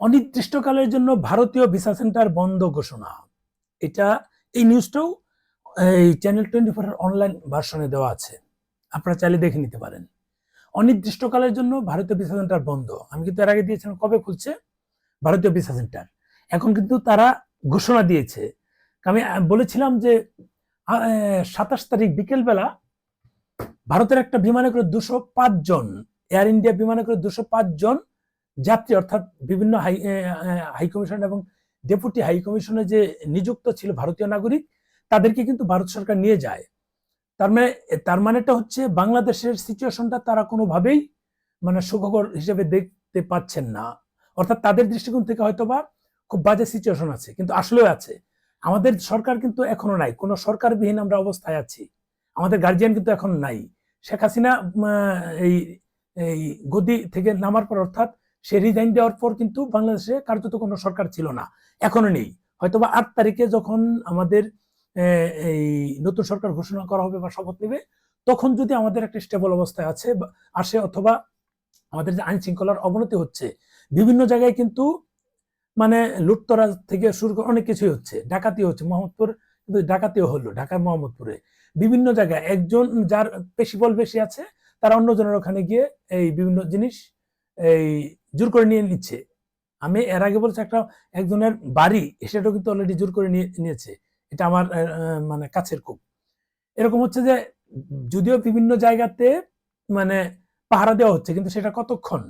অনির্দিষ্টকালের জন্য ভারতীয় ভিসা সেন্টার বন্ধ ঘোষণা। এটা এই নিউজটাও এই চ্যানেল টোয়েন্টি ফোর অনলাইন ভার্সনে দেওয়া আছে। আপনারা চাইলে দেখে নিতে পারেন। অনির্দিষ্টকালের জন্য ভারতীয় ভিসা সেন্টার বন্ধ। আমি কিন্তু এর আগে দিয়েছিলাম, কবে খুলছে? ভারতীয় ভিসা সেন্টার। এখন কিন্তু তারা ঘোষণা দিয়েছে। আমি বলেছিলাম যে সাতাশ তারিখ বিকেলবেলা ভারতের একটা বিমানে করে দুশো পাঁচ জন এয়ার ইন্ডিয়া বিমানে করে দুশো পাঁচ জন যাত্রী অর্থাৎ বিভিন্ন হাই হাই কমিশন এবং ডেপুটি হাই কমিশনে যে নিযুক্ত ছিল ভারতীয় নাগরিক, তাদেরকে কিন্তু ভারত সরকার নিয়ে যায়। তার মানে তার মানেটা হচ্ছে বাংলাদেশের সিচুয়েশনটা তারা কোনোভাবেই মানে সুখকর হিসেবে দেখতে পাচ্ছেন না। অর্থাৎ তাদের দৃষ্টিকোণ থেকে হয়তোবা খুব বাজে সিচুয়েশন আছে, কিন্তু আসলেও আছে। আমাদের সরকার কিন্তু এখনও নাই, কোনো সরকারবিহীন আমরা অবস্থায় আছি। আমাদের গার্জিয়ান কিন্তু এখন নাই। শেখ হাসিনা এই এই গদি থেকে নামার পর অর্থাৎ সে রিজাইন দেওয়ার পর কিন্তু বাংলাদেশে কার্যত কোনো সরকার ছিল না। এখনও নেই। হয়তোবা আট তারিখে যখন আমাদের এই নতুন সরকার ঘোষণা করা হবে বা শপথ নেবে, তখন যদি আমাদের একটা স্টেবল অবস্থায় আছে আসে অথবা আমাদের যে আইন শৃঙ্খলার অবনতি হচ্ছে, বিভিন্ন জায়গায় কিন্তু মানে লুটতরাজ থেকে শুরু করে অনেক কিছুই হচ্ছে। ডাকাতি হচ্ছে। মোহাম্মদপুর কিন্তু ডাকাতিও হলো, ঢাকার মোহাম্মদপুরে। বিভিন্ন জায়গায় একজন যার পেশি বল বেশি আছে, তারা অন্যজনের ওখানে গিয়ে এই বিভিন্ন জিনিস, এই জোর করে নিয়ে নিচ্ছে। আমি এর আগে বলছি একটা একজনের বাড়ি সেটাও কিন্তু অলরেডি জোর করে নিয়ে নিয়েছে। এটা আমার মানে কাছের খুব। এরকম হচ্ছে যে যদিও বিভিন্ন জায়গাতে মানে পাহারা দেওয়া হচ্ছে, কিন্তু সেটা কতক্ষণ?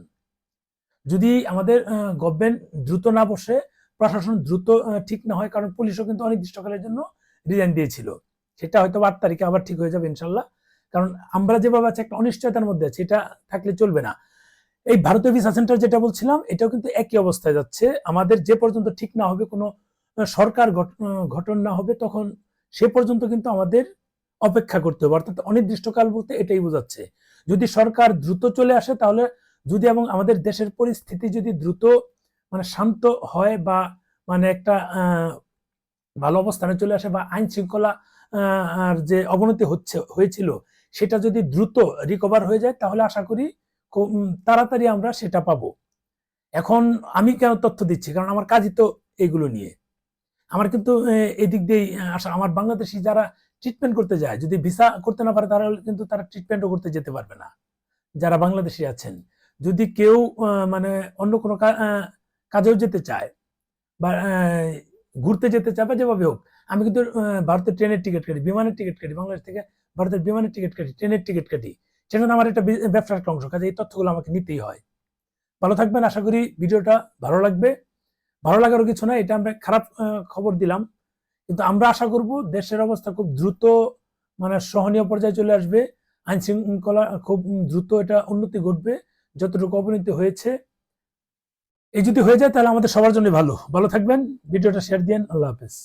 যদি আমাদের গভর্নমেন্ট দ্রুত না বসে, প্রশাসন দ্রুত ঠিক না হয়, কারণ পুলিশও কিন্তু অনির্দিষ্টকালের জন্য রিজাইন দিয়েছিল। সেটা হয়তো আট তারিখে আবার ঠিক হয়ে যাবে ইনশাল্লাহ। কারণ আমরা যেভাবে আছে, একটা অনিশ্চয়তার মধ্যে আছি, এটা থাকলে চলবে না। এই ভারতীয় ভিসা সেন্টার যেটা বলছিলাম, এটাও কিন্তু একই অবস্থায় যাচ্ছে। আমাদের যে পর্যন্ত ঠিক না হবে, কোনো সরকার গঠ- গঠন না হবে, তখন সে পর্যন্ত কিন্তু আমাদের অপেক্ষা করতে হবে। অর্থাৎ অনির্দিষ্টকাল বলতে এটাই বোঝাচ্ছে। যদি সরকার দ্রুত চলে আসে, তাহলে যদি এবং আমাদের দেশের পরিস্থিতি যদি দ্রুত মানে শান্ত হয় বা মানে একটা ভালো অবস্থানে চলে আসে বা আইন শৃঙ্খলা যে অবনতি হচ্ছে, হয়েছিল, সেটা যদি দ্রুত রিকভার হয়ে যায়, তাহলে আশা করি তাড়াতাড়ি আমরা সেটা পাবো। এখন আমি কেন তথ্য দিচ্ছি? কারণ আমার কাজই তো এগুলো নিয়ে। আমার কিন্তু এদিক দিয়ে আসা আমার বাংলাদেশি যারা ট্রিটমেন্ট করতে যায়, যদি ভিসা করতে না পারে, তারা কিন্তু তারা ট্রিটমেন্টও করতে যেতে পারবে না। যারা বাংলাদেশি আছেন, যদি কেউ মানে অন্য কোনো কাজেও যেতে চায় বা ঘুরতে যেতে চায় বা যেভাবে হোক, আমি কিন্তু ভারতের ট্রেনের টিকিট কাটি, বিমানের টিকিট কাটি, বাংলাদেশ থেকে ভারতের বিমানের টিকিট কাটি, ট্রেনের টিকিট কাটি সেখানে আমার একটা ব্যবসার একটা অংশ। কাজে এই তথ্যগুলো আমাকে নিতেই হয়। ভালো থাকবেন, আশা করি ভিডিওটা ভালো লাগবে। ভালো লাগারও কিছু না এটা আমরা খারাপ খবর দিলাম। কিন্তু আমরা আশা করব দেশের অবস্থা খুব দ্রুত মানে সহনীয় পর্যায়ে চলে আসবে। আইন শৃঙ্খলা খুব দ্রুত এটা উন্নতি ঘটবে, যতটুকু অবনতি হয়েছে। এই যদি হয়ে যায় তাহলে আমাদের সবার জন্য ভালো। ভালো থাকবেন, ভিডিওটা শেয়ার দিন, আল্লাহ হাফেজ।